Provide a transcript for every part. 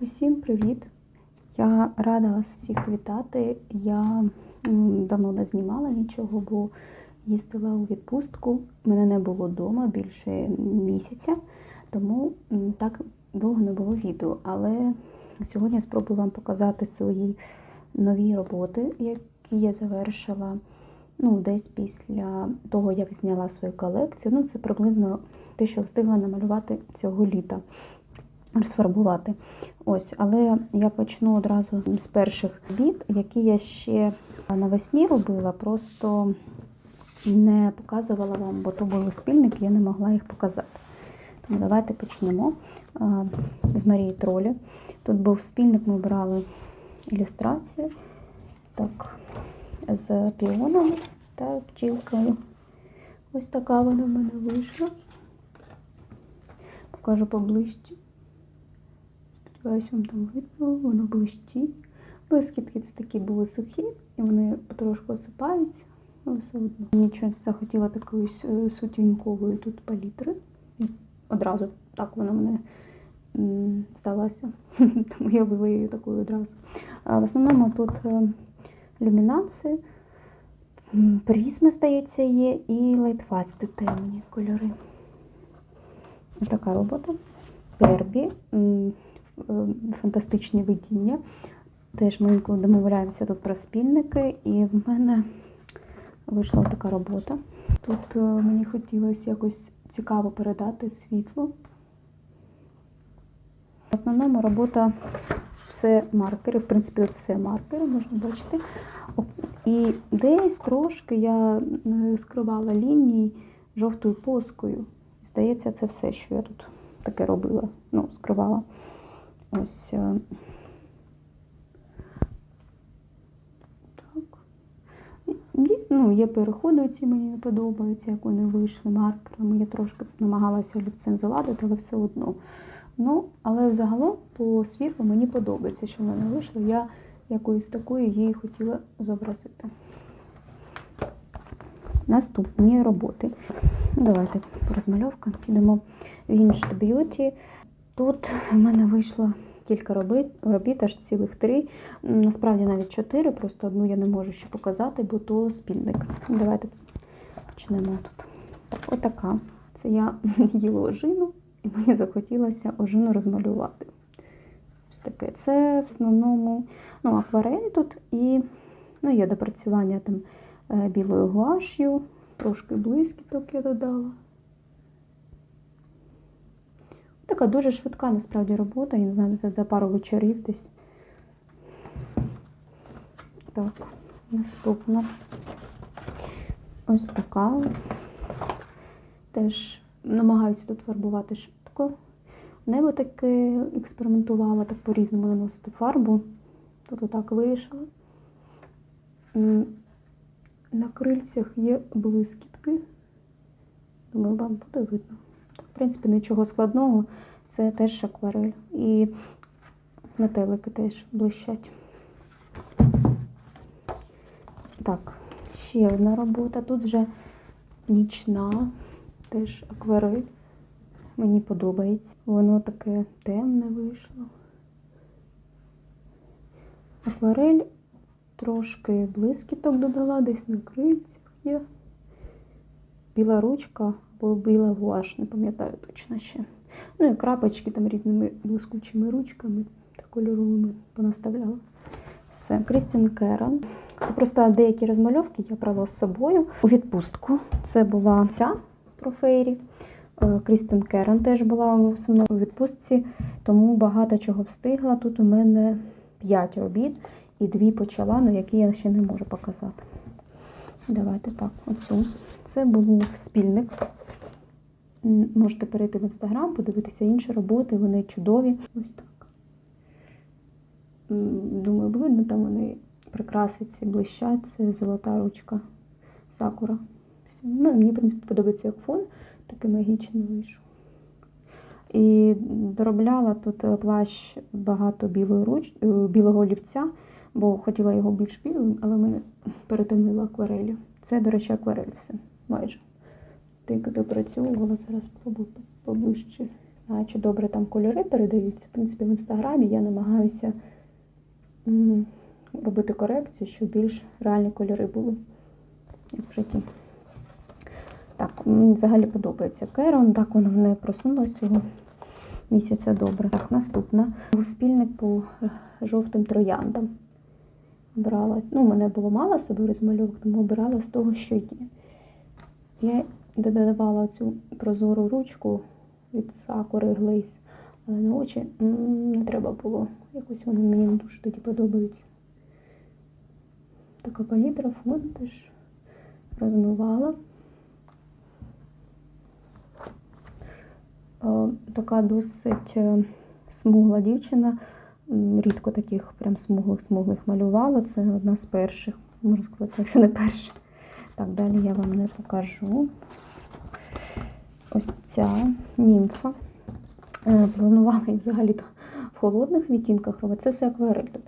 Усім привіт! Я рада вас всіх вітати. Я давно не знімала нічого, бо їздила у відпустку. Мене не було вдома більше місяця, тому так довго не було відео. Але сьогодні спробую вам показати свої нові роботи, які я завершила ну, десь після того, як зняла свою колекцію. Ну, це приблизно те, що встигла намалювати цього літа, розфарбувати. Ось, але я почну одразу з перших робіт, які я ще навесні робила, просто не показувала вам, бо то були спільники, я не могла їх показати. Тому давайте почнемо з Марії Тролі. Тут був спільник, ми брали ілюстрацію так, з піонами та пчілкою. Ось така вона в мене вийшла. Покажу поближче. Сподіваюсь, вам там видно, воно блищить. Блискітки це такі були сухі, і вони потрошку осипаються, але все одно. Мені щось захотіла такої с- сутінькової тут палітри. І одразу так вона мене здалася. Тому я вила її такою одразу. В основному тут е, люмінанси, призми, здається, є, і лайтфасти темні кольори. Ось така робота. Пербі, е, фантастичні видіння. Теж ми домовляємося тут про спільники, і в мене вийшла така робота. Тут е, мені хотілося якось цікаво передати світло. В основному робота це маркери, в принципі, тут все маркери, можна бачити. І десь трошки я е, скривала лінії жовтою поскою. Здається, це все, що я тут таке робила. Ну, скривала. Ось. е, Так. Дійсно, ну, є переходи, які мені не подобаються, як вони вийшли маркерами. Я трошки намагалася олівцем заладити, але все одно. Ну, але взагалом по світлу мені подобається, що в мене вийшло. Я якоюсь такою її хотіла зобразити. Наступні роботи. Давайте по розмальовкам підемо в Inst Beauty. Тут в мене вийшло кілька робіт, робіт, аж цілих три. Насправді навіть чотири, просто одну я не можу ще показати, бо то спільник. Давайте почнемо тут. Так, отака. Це я їла ожину, і мені захотілося ожину розмалювати. Ось таке. Це в основному ну, акварель тут і ну, є допрацювання там е, білою гуаш'ю, трошки блискіток я додала. Така дуже швидка насправді робота, я не знаю, за, за пару вечорів десь. Так, наступна. Ось така. Теж намагаюся тут фарбувати швидко. Небо таке експериментувала, так по-різному наносити фарбу. Тут отак. М, На крильцях є блискітки. Думаю, вам буде видно. В принципі, нічого складного. Це теж акварель. І метелики теж блищать. Так, ще одна робота. Тут вже нічна, теж акварель. Мені подобається. Воно таке темне вийшло. Акварель трошки блискіток додала, десь на крильцях є. Біла ручка або біла гуаш, не пам'ятаю точно ще. Ну і крапочки там різними блискучими ручками та кольоровими понаставляла. Все, Крістін Керан. Це просто деякі розмальовки я брала з собою у відпустку. Це була ця про фейрі. Е, Крістін Керан теж була зі мною у відпустці, тому багато чого встигла. Тут у мене 5 робіт і дві почала, але які я ще не можу показати. Давайте так, оцю. Це був спільник. Можете перейти в інстаграм, подивитися інші роботи, вони чудові. Ось так. Думаю, видно, там вони прикрасиці, блищать, це золота ручка сакура. Ну, мені, в принципі, подобається як фон, такий магічний вийшов. І доробляла тут е, плащ багато білої руч... е, білого олівця, бо хотіла його більш білим, але мене перетемнило акварелью. Це, до речі, акварель все майже. Тільки допрацьовувала, зараз спробую поближче знаю, чи добре там кольори передаються. В принципі, в інстаграмі я намагаюся робити корекцію, щоб більш реальні кольори були в житті. Так, мені взагалі подобається Керон, так вона мене просунулася цього місяця добре. Так, наступна. Був спільник по жовтим трояндам. Брала, ну, мене було мало собі розмальовок, тому обирала з того, що є. Я додавала цю прозору ручку від Сакури Глейс, на очі не треба було. Якось вони мені дуже тоді подобаються. Така палітра, фон теж розмивала. Е, Така досить е, смугла дівчина. Рідко таких прям смуглих-смуглих малювала. Це одна з перших, можна сказати, якщо не перша. Так, далі я вам не покажу. Ось ця німфа. Е, Планувала їх взагалі-то в холодних відтінках робити. Це все акварель тут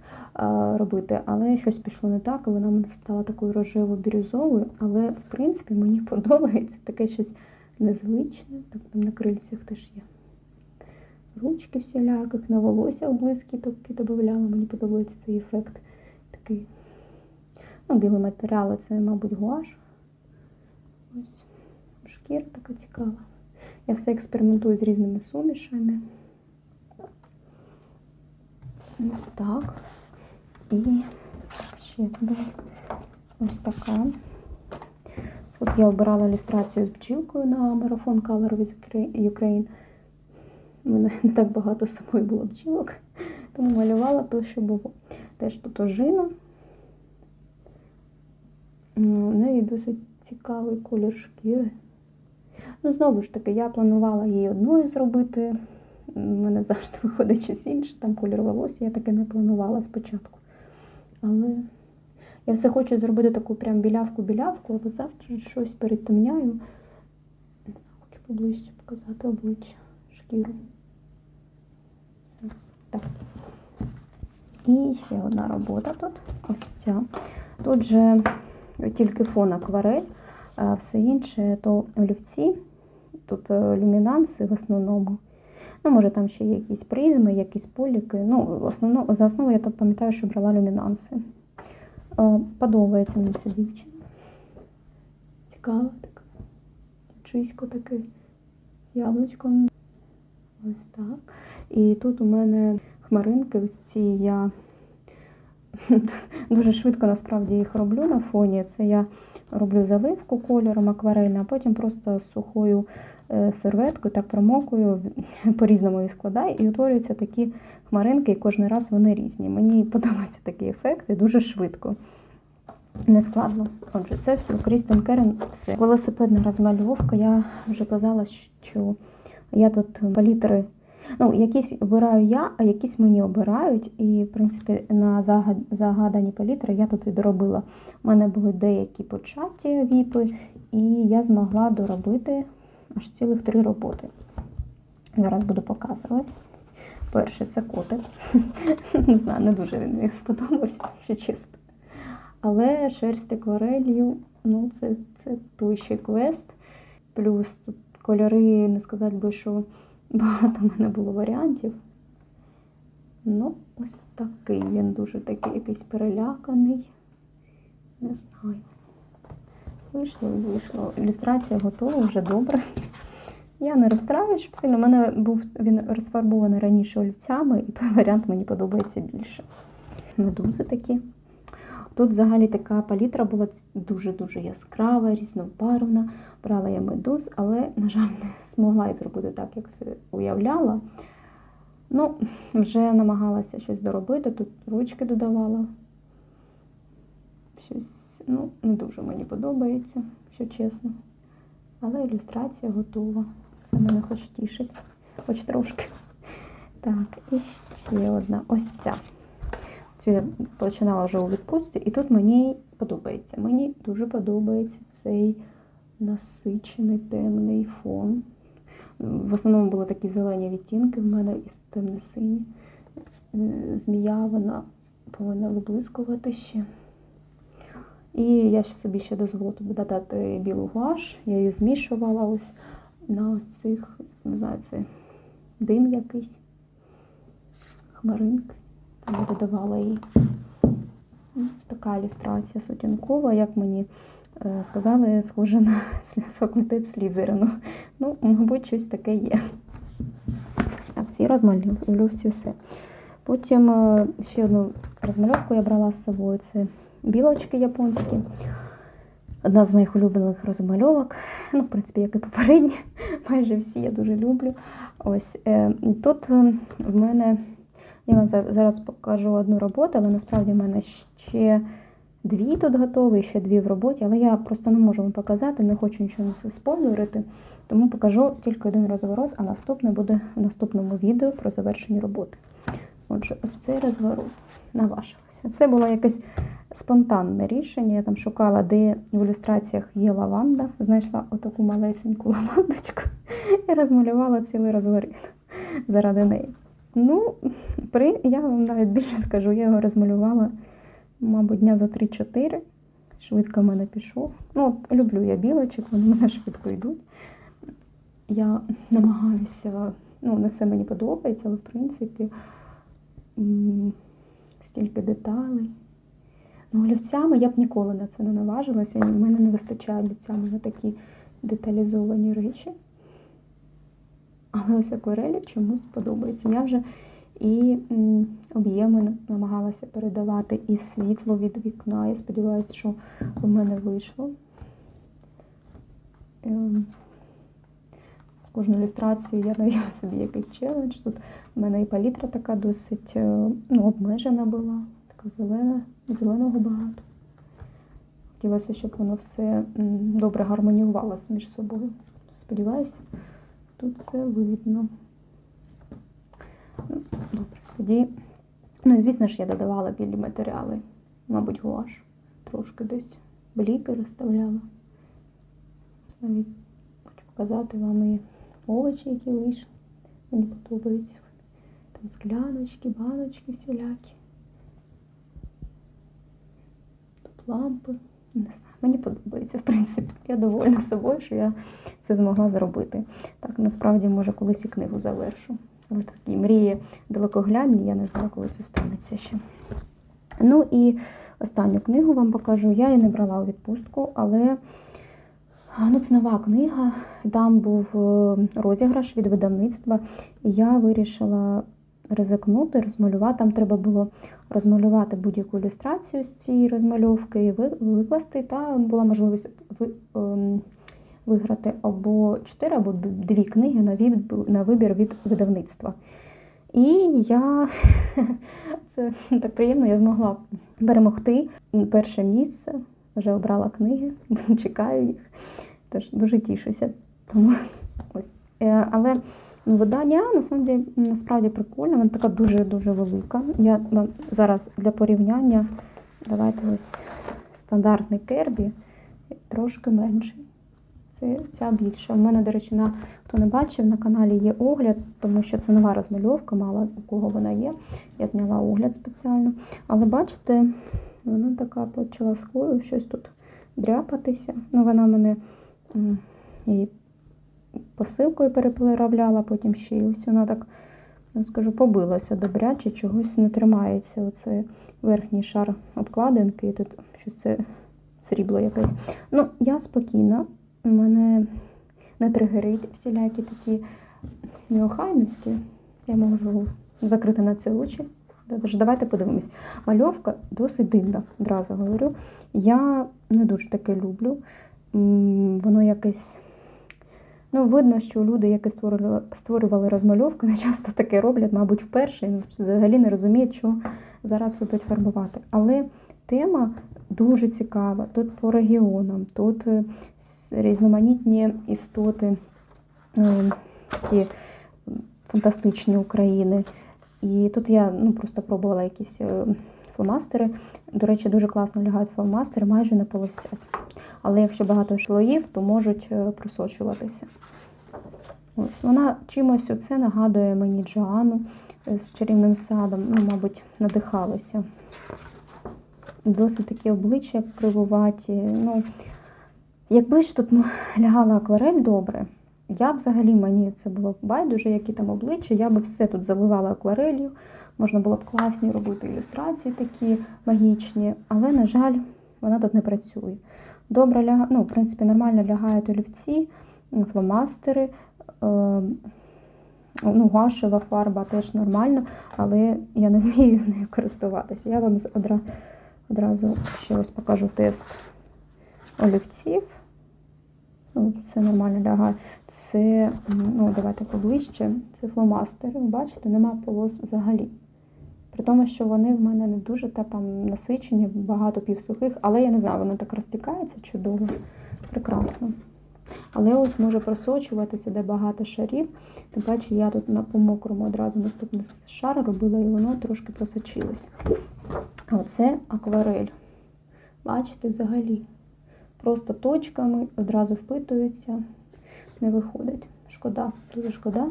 робити, але щось пішло не так, і вона в мене стала такою рожево-бірюзовою. Але, в принципі, мені подобається таке щось незвичне. Так, там на крильцях теж є. Ручки всіляких, на волоссях блискітки додавала. Мені подобається цей ефект. Такий. Ну, білий матеріал, це, мабуть, гуаш. Ось. Шкіра така цікава. Я все експериментую з різними сумішами. Ось так. І ще буде ось така. От я обирала ілюстрацію з бджілкою на марафон Color with Ukraine. У мене не так багато з собою було бджілок, тому малювала то, що було. Теж тут ожина. Ну, У неї досить цікавий колір шкіри. Ну, знову ж таки, я планувала її одною зробити. У мене завжди виходить щось інше, там колір волосся, я таке не планувала спочатку. Але я все хочу зробити таку прям білявку-білявку, але завжди щось перетемняю. Хочу поближче показати обличчя, шкіру. Так. І ще одна робота тут. Ось ця. Тут же тільки фон акварель, а все інше то олівці. Тут е, люмінанси в основному. Ну, може, там ще є якісь призми, якісь поліки. Ну, основно, за основу я тут пам'ятаю, що брала люмінанси. Е, Подобається мені ця дівчина. Цікава така. Дівчисько таке з яблучком. Ось так. І тут у мене хмаринки, ось ці я дуже швидко насправді їх роблю на фоні. Це я роблю заливку кольором акварельна, а потім просто сухою е, серветкою так промокую, по-різному їх складаю, і утворюються такі хмаринки, і кожен раз вони різні. Мені подобається такий ефект і дуже швидко. Не складно. Отже, це все Крістен Керен. Все. Велосипедна розмальовка. Я вже казала, що я тут палітри. Ну, якісь обираю я, а якісь мені обирають. І, в принципі, на загад- загадані палітри я тут відробила. У мене були деякі початі віпи, і я змогла доробити аж цілих три роботи. Зараз буду показувати. Перше, це котик. Не знаю, не дуже він мені сподобався, якщо чесно. Але шерсть акварелью, ну, це, це той ще квест. Плюс тут кольори, не сказати би, що багато в мене було варіантів. Ну, ось такий він дуже такий якийсь переляканий. Не знаю. Вийшло вийшло. Ілюстрація готова, вже добре. Я не розстраюсь, щоб сильно. У мене був він розфарбований раніше олівцями, і той варіант мені подобається більше. Медузи такі. Тут взагалі така палітра була дуже-дуже яскрава, різнобарвна. Брала я медуз, але, на жаль, не змогла її зробити так, як уявляла. Ну, вже намагалася щось доробити, тут ручки додавала. Щось, ну, не дуже мені подобається, якщо чесно. Але ілюстрація готова. Це мене хоч тішить, хоч трошки. Так, і ще одна. Ось ця. Я починала вже у відпустці, і тут мені подобається. Мені дуже подобається цей насичений темний фон. В основному були такі зелені відтінки, в мене і темно-сині. Е, Змія вона повинна виблискувати ще. І я собі ще тобі додати білу гуаш. Я її змішувала ось на цих, не знаю, це дим якийсь, хмаринки. Тому додавала їй. Ну, Така ілюстрація сутінкова, як мені е, сказали, схоже на факультет Слізерину. Ну, мабуть, щось таке є. Так, ці розмалюю всі все. Потім е, ще одну розмальовку я брала з собою. Це білочки японські. Одна з моїх улюблених розмальовок. Ну, в принципі, як і попередні, майже всі я дуже люблю. Ось е, тут в мене, я вам зараз покажу одну роботу, але насправді в мене ще дві тут готові, ще дві в роботі, але я просто не можу вам показати, не хочу нічого на це спойлерити, тому покажу тільки один розворот, а наступне буде в наступному відео про завершені роботи. Отже, ось цей розворот наважилося. Це було якесь спонтанне рішення. Я там шукала, де в ілюстраціях є лаванда. Знайшла отаку малесеньку лавандочку і розмалювала цілий розворот заради неї. Ну, при, я вам навіть більше скажу, я його розмалювала, мабуть, дня за 3-4. Швидко в мене пішов. Ну, от, люблю я білочок, вони мене швидко йдуть. Я намагаюся, ну, не все мені подобається, але в принципі стільки деталей. Ну, олівцями я б ніколи на це не наважилася. У мене не вистачає олівцями на такі деталізовані речі. Але ось акварелі чомусь подобається. Я вже і об'єми намагалася передавати, і світло від вікна. Я сподіваюся, що в мене вийшло. Ем, Кожну ілюстрацію я навію собі якийсь челендж. Тут в мене і палітра така досить е, ну, обмежена була, така зелена, зеленого багато. Хотілося, щоб воно все добре гармоніювалося між собою. Сподіваюся, тут все видно. Ну, Добре, тоді. Ну і звісно ж, я додавала білі матеріали, мабуть, гуаш. Трошки десь бліки розставляла. Навіть хочу показати вам і овочі, які вийшли. Мені подобаються. Там скляночки, баночки всілякі. Тут лампи. Не знаю, мені подобається, в принципі. Я довольна собою, що я це змогла зробити. Так, насправді, може, колись і книгу завершу. Але такі мрії далекоглядні, я не знаю, коли це станеться ще. Ну і останню книгу вам покажу. Я її не брала у відпустку, але ну, це нова книга. Там був е, розіграш від видавництва, і я вирішила ризикнути, розмалювати. Там треба було розмалювати будь-яку ілюстрацію з цієї розмальовки і викласти. Та була можливість ем, виграти або 4, або дві книги на вибір, від видавництва. І я це так приємно, я змогла перемогти перше місце. Вже обрала книги, чекаю їх. Тож дуже тішуся. Тому ось. Е, Але видання насправді, насправді прикольне, вона така дуже-дуже велика. Я вам зараз для порівняння давайте ось стандартний кербі, трошки менший. Це ця більша. У мене, до речі, на хто не бачив, на каналі є огляд, тому що це нова розмальовка, мало у кого вона є. Я зняла огляд спеціально. Але бачите, вона така почала склою щось тут дряпатися. Ну, вона мене її посилкою переплавляла, потім ще й ось вона так, скажу, побилася добряче, чогось не тримається. Оце верхній шар обкладинки, і тут щось це срібло якесь. Ну, я спокійна, мене не тригерить всілякі такі неохайності. Я можу закрити на це очі. Тож давайте подивимось. Мальовка досить дивна, одразу говорю. Я не дуже таке люблю. Воно якесь. Ну, видно, що люди, які створили, створювали розмальовки, не часто таке роблять, мабуть, вперше, і взагалі не розуміють, що зараз будуть фарбувати. Але тема дуже цікава. Тут по регіонам, тут е, різноманітні істоти, е, такі фантастичні України. І тут я ну, просто пробувала якісь е, фломастери. До речі, дуже класно лягають фломастери, майже не полосять. Але якщо багато слоїв, то можуть е, просочуватися. Ось вона чимось оце нагадує мені Джоанну е, з чарівним садом. Ну, мабуть, надихалася. Досить такі обличчя кривуваті. Ну, якби ж тут лягала акварель добре, я б взагалі мені це було байдуже, які там обличчя, я би все тут заливала акварелью, можна було б класні робити ілюстрації такі магічні, але, на жаль, вона тут не працює. Добре лягає, ну, в принципі, нормально лягають олівці, фломастери, е, ну, гуашева фарба теж нормально, але я не вмію нею користуватися. Я вам одра- одразу ще ось покажу тест олівців. Ну, це нормально лягає. Це, ну, давайте поближче. Це фломастери. Бачите, нема полос взагалі. При тому, що вони в мене не дуже та, там насичені, багато півсухих, але я не знаю, воно так розтікається чудово, прекрасно. Але ось може просочуватися, де багато шарів. Тим паче я тут на по мокрому одразу наступний шар робила, і воно трошки просочилось. А Оце акварель. Бачите, взагалі. Просто точками одразу впитуються, не виходить. Шкода, дуже шкода.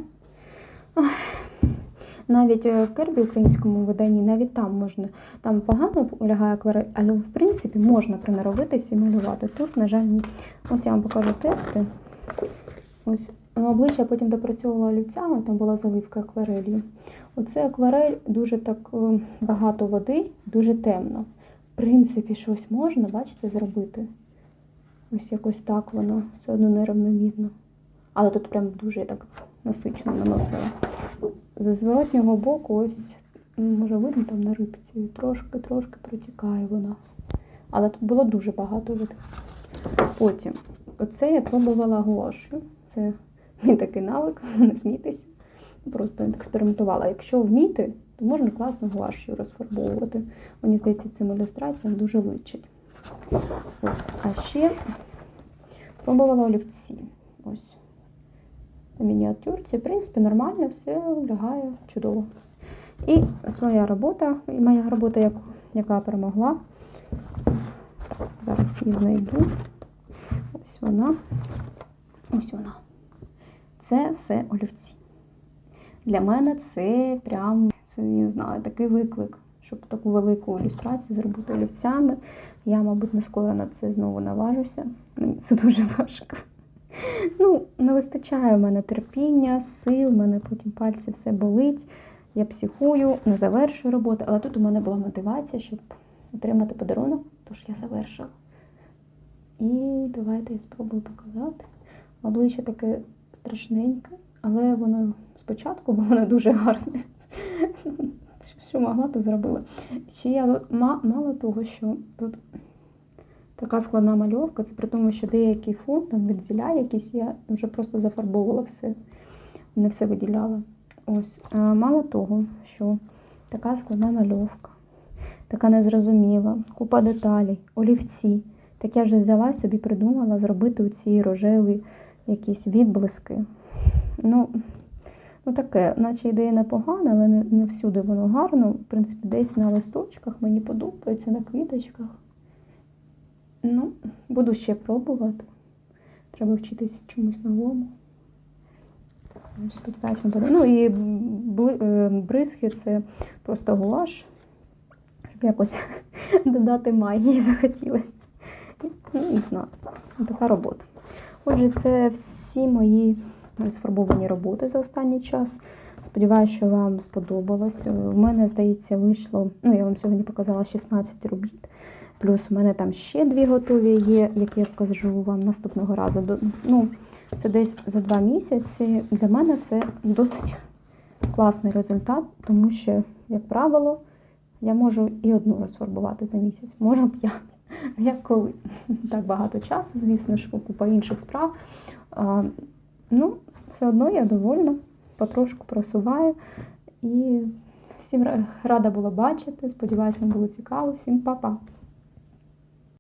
Ах. Навіть е, в Кербі українському виданні, навіть там можна, там погано лягає акварель, але в принципі можна приноровитися і малювати. Тут, на жаль, ні. Ось я вам покажу тести. Ось ну, обличчя потім допрацьовувала олівцями, там була заливка акварелью. Оце акварель дуже так е, багато води, дуже темно. В принципі, щось можна, бачите, зробити. Ось якось так воно, все одно нерівномірно. Але тут прям дуже так насичено наносила. З зворотнього боку, ось, може видно там на рибці, трошки-трошки протікає вона. Але тут було дуже багато води. Потім, оце я пробувала гуашю. Це мій такий навик, не смійтеся. Просто експериментувала. Якщо вміти, то можна класно гуашю розфарбовувати. Мені здається, цим ілюстраціям дуже личить. Ось, а ще пробувала олівці. Ось. Мініатюрці, в принципі, нормально, все лягає чудово. І своя робота, і моя робота, як, яка перемогла. Зараз її знайду. Ось вона. Ось вона. Це все олівці. Для мене це прям, це, не знаю, такий виклик, щоб таку велику ілюстрацію зробити олівцями. Я, мабуть, не скоро на це знову наважуся. Мені це дуже важко. Ну, не вистачає в мене терпіння, сил, в мене потім пальці все болить. Я психую, не завершую роботу, але тут у мене була мотивація, щоб отримати подарунок, тож я завершила. І давайте я спробую показати. Обличчя таке страшненьке, але воно спочатку було не дуже гарне. Що могла, то зробила. Ще я мало того, що тут така складна мальовка, це при тому, що деякий фон, там відділя якісь, я вже просто зафарбовувала все, не все виділяла. Ось. Мало того, що така складна мальовка, така незрозуміла, купа деталей, олівці. Так я вже взяла собі, придумала зробити у ці рожеві якісь відблиски. Ну, ну таке, наче ідея непогана, але не, не всюди воно гарно. В принципі, десь на листочках мені подобається, на квіточках. Ну, буду ще пробувати. Треба вчитися чомусь новому. Буде. Ну і е, бризки це просто гуаш, щоб якось додати магії захотілося. Ну, не знаю. Така робота. Отже, це всі мої сфарбовані роботи за останній час. Сподіваюся, що вам сподобалось. У мене, здається, вийшло, ну, я вам сьогодні показала 16 робіт. Плюс у мене там ще дві готові є, які я покажу вам наступного разу. Ну, це десь за два місяці. Для мене це досить класний результат, тому що, як правило, я можу і одну розфарбувати за місяць, можу п'ять. Як коли? Так багато часу, звісно ж, купа інших справ. А, ну, все одно я довольна, потрошку просуваю. І всім рада була бачити. Сподіваюся, вам було цікаво. Всім па-па!